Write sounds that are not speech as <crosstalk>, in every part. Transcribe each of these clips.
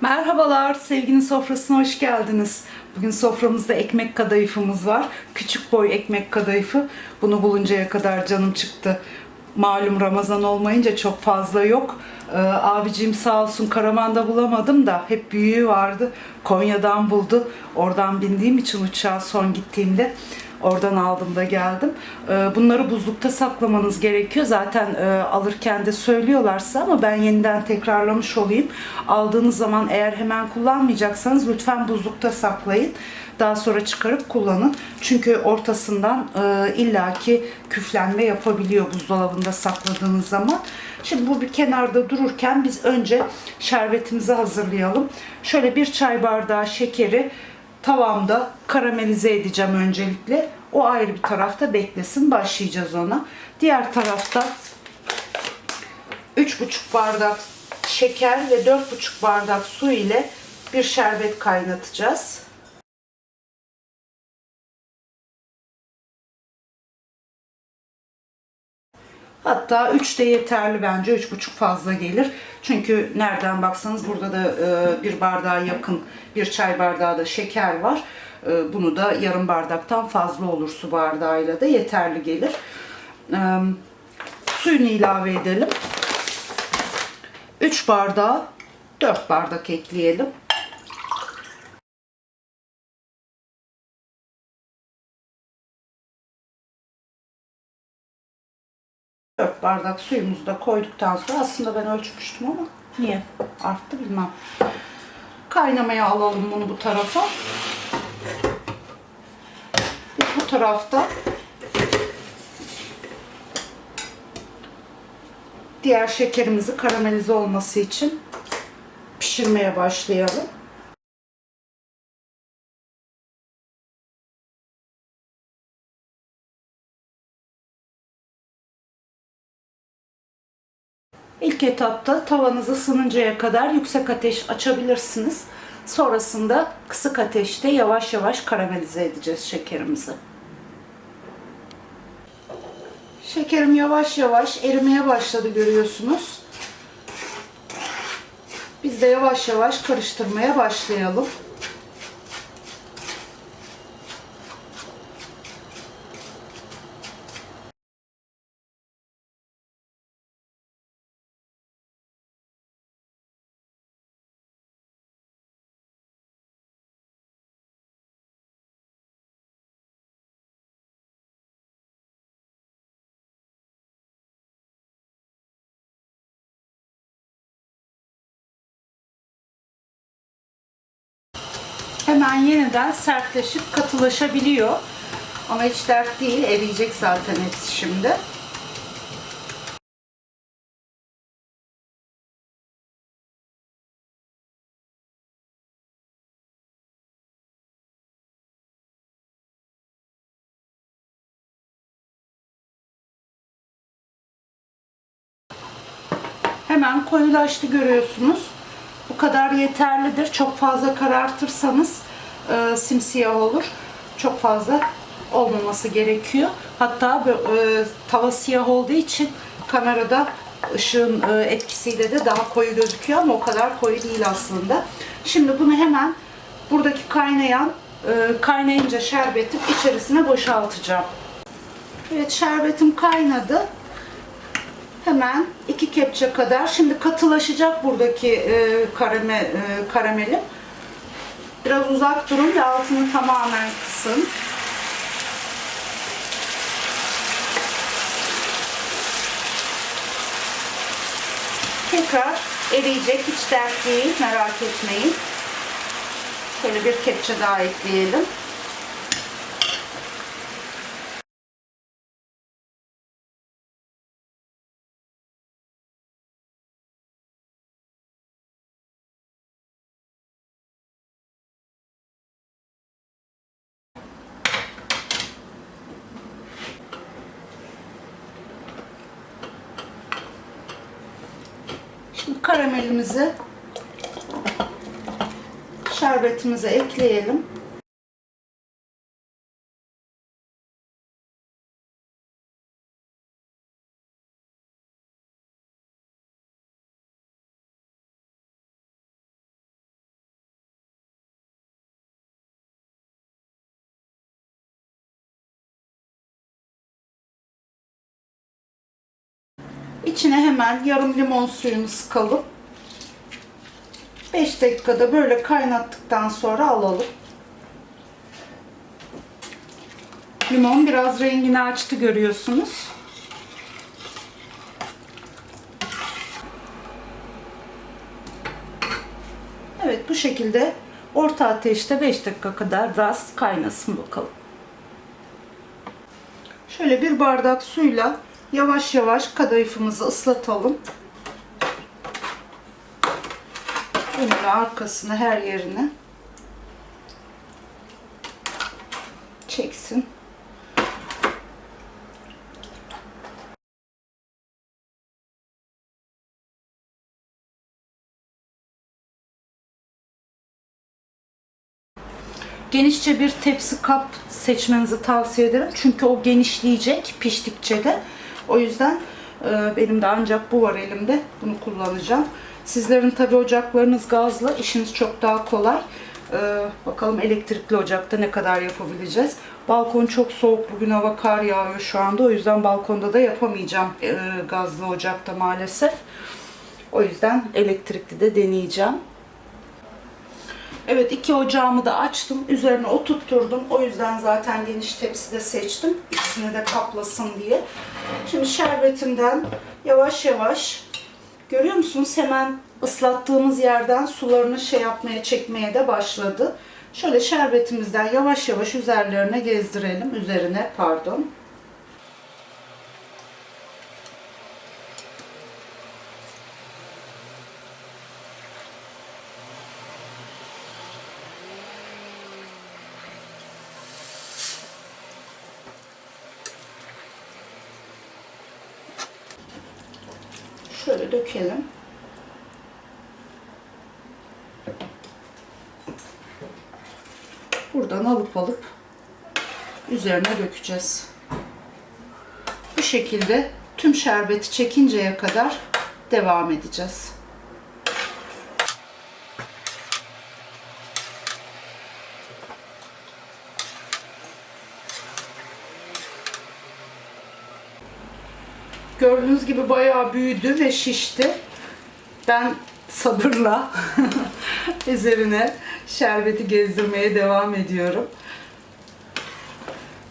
Merhabalar, sevginin sofrasına hoş geldiniz. Bugün soframızda ekmek kadayıfımız var. Küçük boy ekmek kadayıfı. Bunu buluncaya kadar canım çıktı. Malum Ramazan olmayınca çok fazla yok. Ee, abicim sağ olsun karavanda bulamadım da hep büyüğü vardı. Konya'dan buldu. Oradan bindiğim için uçağa son gittiğimde Oradan aldım da geldim. Ee, Bunları buzlukta saklamanız gerekiyor. Zaten e, alırken de söylüyorlar size ama ben yeniden tekrarlamış olayım. Aldığınız zaman eğer hemen kullanmayacaksanız lütfen buzlukta saklayın. Daha sonra çıkarıp kullanın. Çünkü ortasından e, illaki küflenme yapabiliyor buzdolabında sakladığınız zaman. Şimdi bu bir kenarda dururken biz önce şerbetimizi hazırlayalım. Şöyle bir çay bardağı şekeri tavamda karamelize edeceğim öncelikle. O ayrı bir tarafta beklesin. Başlayacağız ona. Diğer tarafta 3,5 bardak şeker ve 4,5 bardak su ile bir şerbet kaynatacağız. Hatta 3 de yeterli bence. 3,5 fazla gelir. Çünkü nereden baksanız burada da e, bir bardağa yakın bir çay bardağı da şeker var. E, bunu da yarım bardaktan fazla olur su bardağıyla da yeterli gelir. E, suyunu ilave edelim. 3 bardağa 4 bardak ekleyelim. Bardak suyumuzu da koyduktan sonra aslında ben ölçmüştüm ama niye arttı bilmem. Kaynamaya alalım bunu bu tarafa. Bu tarafta diğer şekerimizi karamelize olması için pişirmeye başlayalım. İlk etapta tavanız ısınıncaya kadar yüksek ateş açabilirsiniz. Sonrasında kısık ateşte yavaş yavaş karamelize edeceğiz şekerimizi. Şekerim yavaş yavaş erimeye başladı görüyorsunuz. Biz de yavaş yavaş karıştırmaya başlayalım. Hemen yeniden sertleşip katılaşabiliyor. Ama hiç dert değil. Eriyecek zaten hepsi şimdi. Hemen koyulaştı görüyorsunuz. Bu kadar yeterlidir. Çok fazla karartırsanız e, simsiyah olur. Çok fazla olmaması gerekiyor. Hatta e, tava siyah olduğu için kamerada ışığın e, etkisiyle de daha koyu gözüküyor ama o kadar koyu değil aslında. Şimdi bunu hemen buradaki kaynayan e, kaynayınca şerbetim içerisine boşaltacağım. Evet şerbetim kaynadı. Hemen iki kepçe kadar. Şimdi katılaşacak buradaki e, karame, e, karamelim. Biraz uzak durun ve altını tamamen kısın. Tekrar eriyecek. Hiç dert değil. Merak etmeyin. Şöyle bir kepçe daha ekleyelim. Şimdi karamelimizi şerbetimize ekleyelim. İçine hemen yarım limon suyunu sıkalım. 5 dakikada böyle kaynattıktan sonra alalım. Limon biraz rengini açtı görüyorsunuz. Evet bu şekilde orta ateşte 5 dakika kadar biraz kaynasın bakalım. Şöyle bir bardak suyla yavaş yavaş kadayıfımızı ıslatalım. Önüne arkasını her yerine çeksin. Genişçe bir tepsi kap seçmenizi tavsiye ederim. Çünkü o genişleyecek piştikçe de. O yüzden e, benim de ancak bu var elimde. Bunu kullanacağım. Sizlerin tabi ocaklarınız gazlı. işiniz çok daha kolay. E, bakalım elektrikli ocakta ne kadar yapabileceğiz. Balkon çok soğuk. Bugün hava kar yağıyor şu anda. O yüzden balkonda da yapamayacağım e, gazlı ocakta maalesef. O yüzden elektrikli de deneyeceğim. Evet iki ocağımı da açtım. Üzerine oturtturdum. O yüzden zaten geniş tepside seçtim. İkisini de kaplasın diye. Şimdi şerbetimden yavaş yavaş görüyor musunuz? Hemen ıslattığımız yerden sularını şey yapmaya çekmeye de başladı. Şöyle şerbetimizden yavaş yavaş üzerlerine gezdirelim. Üzerine pardon. Şöyle dökelim. Buradan alıp alıp üzerine dökeceğiz. Bu şekilde tüm şerbeti çekinceye kadar devam edeceğiz. Gördüğünüz gibi bayağı büyüdü ve şişti. Ben sabırla <laughs> üzerine şerbeti gezdirmeye devam ediyorum.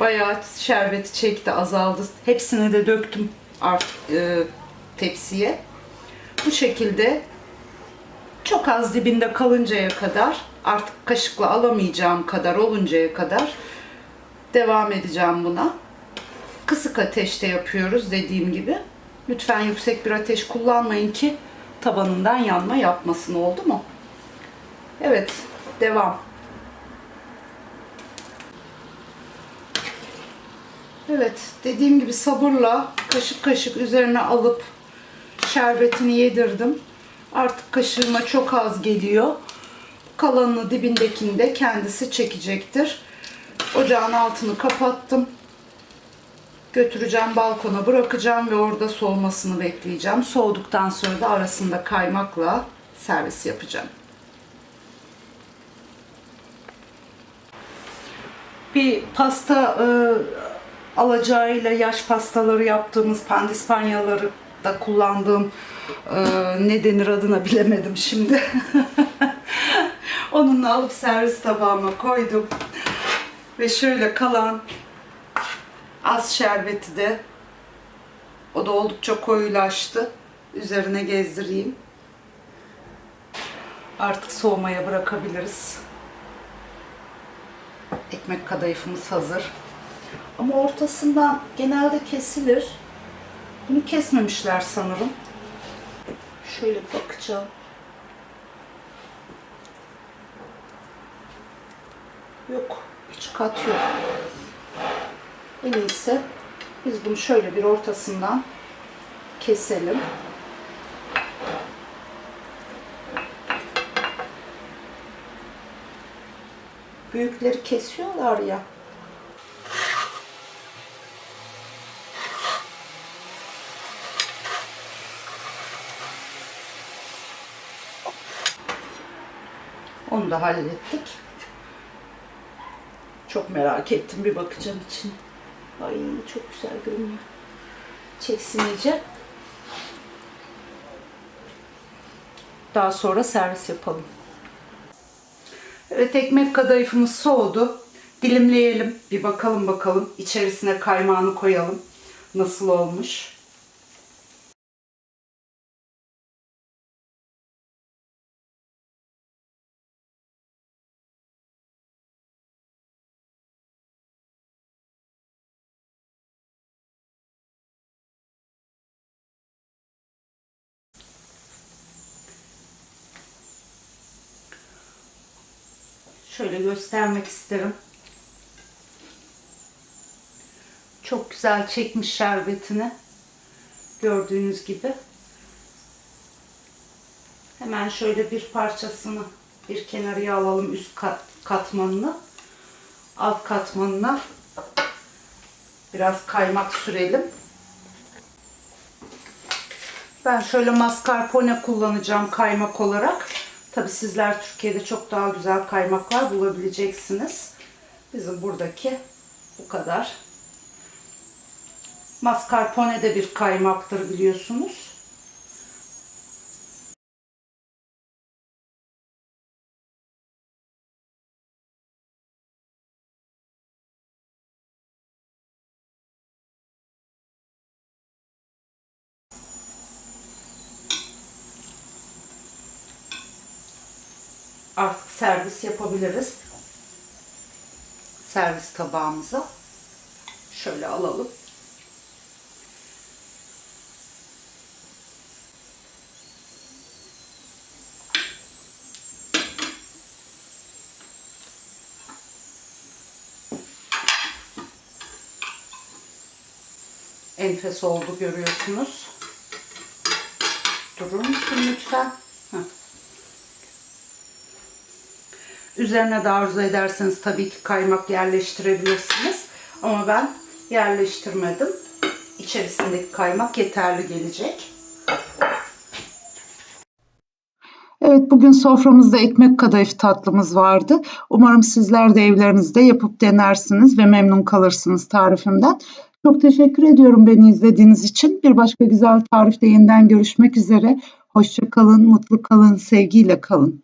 Bayağı şerbeti çekti, azaldı. Hepsini de döktüm artık e, tepsiye. Bu şekilde çok az dibinde kalıncaya kadar, artık kaşıkla alamayacağım kadar oluncaya kadar devam edeceğim buna kısık ateşte yapıyoruz dediğim gibi. Lütfen yüksek bir ateş kullanmayın ki tabanından yanma yapmasın oldu mu? Evet, devam. Evet, dediğim gibi sabırla kaşık kaşık üzerine alıp şerbetini yedirdim. Artık kaşığıma çok az geliyor. Kalanını dibindekini de kendisi çekecektir. Ocağın altını kapattım götüreceğim balkona bırakacağım ve orada soğumasını bekleyeceğim. Soğuduktan sonra da arasında kaymakla servis yapacağım. Bir pasta e, alacağıyla yaş pastaları yaptığımız pandispanyaları da kullandığım e, ne denir adına bilemedim şimdi. <laughs> Onunla alıp servis tabağıma koydum. Ve şöyle kalan Az şerbeti de o da oldukça koyulaştı. Üzerine gezdireyim. Artık soğumaya bırakabiliriz. Ekmek kadayıfımız hazır. Ama ortasından genelde kesilir. Bunu kesmemişler sanırım. Şöyle bakacağım. Yok. Hiç kat yok. En iyisi biz bunu şöyle bir ortasından keselim. Büyükleri kesiyorlar ya. Onu da hallettik. Çok merak ettim. Bir bakacağım için. Ay çok güzel görünüyor. Çeksin iyice. Daha sonra servis yapalım. Evet ekmek kadayıfımız soğudu. Dilimleyelim. Bir bakalım bakalım. İçerisine kaymağını koyalım. Nasıl olmuş? Şöyle göstermek isterim. Çok güzel çekmiş şerbetini. Gördüğünüz gibi. Hemen şöyle bir parçasını bir kenarıya alalım üst kat, katmanını. Alt katmanına biraz kaymak sürelim. Ben şöyle mascarpone kullanacağım kaymak olarak. Tabi sizler Türkiye'de çok daha güzel kaymaklar bulabileceksiniz. Bizim buradaki bu kadar. Mascarpone de bir kaymaktır biliyorsunuz. Artık servis yapabiliriz. Servis tabağımıza. Şöyle alalım. Enfes oldu görüyorsunuz. Durur musun lütfen? Heh. Üzerine de arzu ederseniz tabii ki kaymak yerleştirebilirsiniz. Ama ben yerleştirmedim. İçerisindeki kaymak yeterli gelecek. Evet bugün soframızda ekmek kadayıf tatlımız vardı. Umarım sizler de evlerinizde yapıp denersiniz ve memnun kalırsınız tarifimden. Çok teşekkür ediyorum beni izlediğiniz için. Bir başka güzel tarifte yeniden görüşmek üzere. Hoşça kalın, mutlu kalın, sevgiyle kalın.